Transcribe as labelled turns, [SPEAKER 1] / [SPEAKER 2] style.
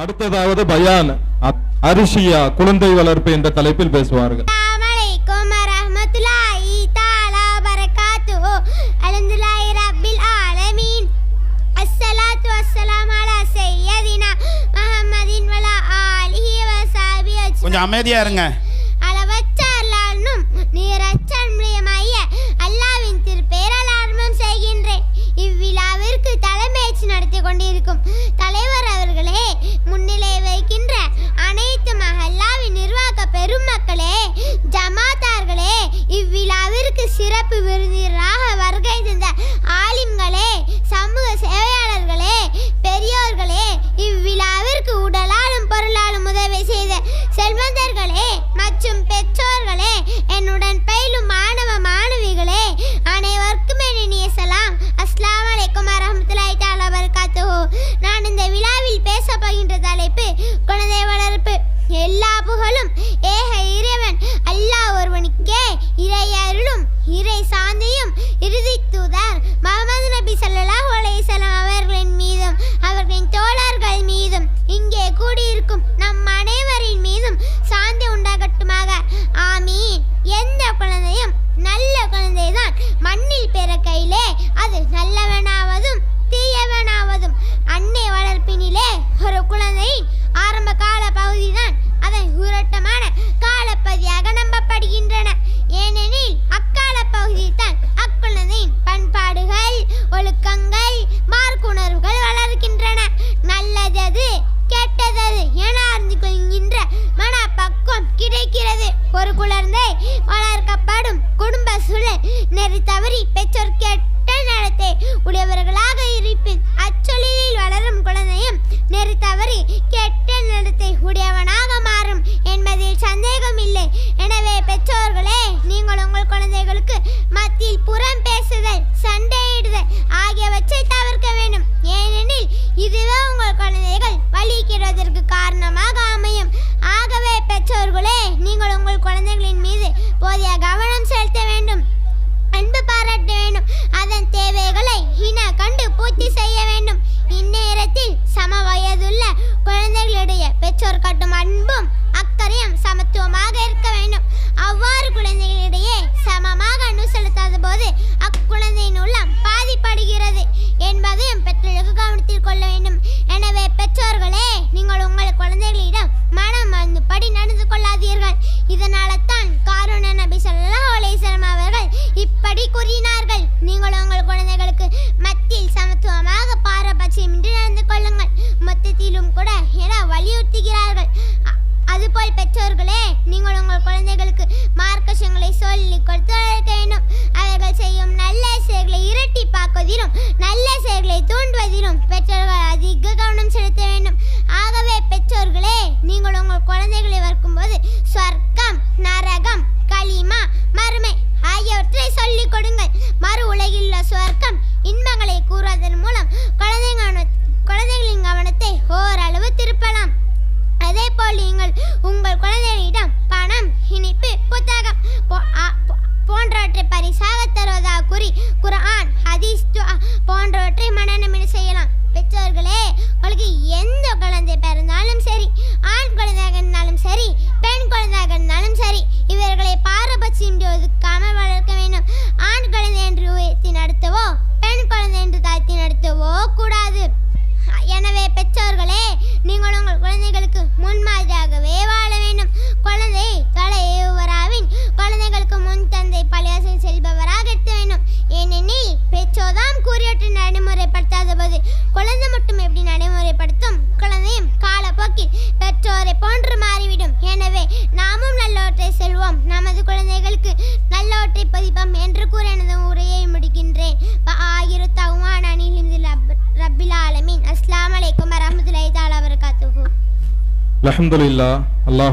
[SPEAKER 1] அடுத்ததாவது பயான். அரிசியா குழந்தை வளர்ப்பு என்ற தலைப்பில் பேசுவார்கள்.
[SPEAKER 2] கொஞ்சம் அமைதியா இருங்க.
[SPEAKER 3] பெரியவர்களே மற்றும் பெற்றோர்களே என்னுடைய வீட்டில் பிறக்கையிலே அது நல்லவனாவதும் தீயவனாவதும் அன்னை வளர்ப்பினிலே ஒரு குழந்தை வைக்கிறது. ஒரு குழந்தை வளர்க்கப்படும் குடும்ப சூழல் நெறி தவறி பெற்றோர் கேட்ட நடத்தை உடையவர்களாக இருப்பின் அச்ச bocor kadang சுவர்க்கம். இன்பங்களை கூறுவதன் மூலம் குழந்தைகளின் கவனத்தை ஓரளவு திருப்பலாம். அதே போல் நீங்கள் உங்கள் கூடாது குழந்தை மட்டும் எப்படி நடைமுறைப்படுத்தும்? குழந்தையும் காலப்போக்கில் பெற்றோரை போன்று மாறிவிடும். எனவே நாமும் நல்லோற்றை செல்வோம். நமது குழந்தைகளுக்கு நல்லோற்றை பதிப்பம் என்று கூற எனது உரையை முடிக்கின்றேன். ஆயிரத்தாகுமான அணிலிருந்து ரபில் ஆலமின். அஸ்லாம் அலைக்கும் வரமதுல்லாஹி தாலா வரகாத்துஹு
[SPEAKER 1] அல்ஹம்துலில்லாஹ். அல்லாஹ்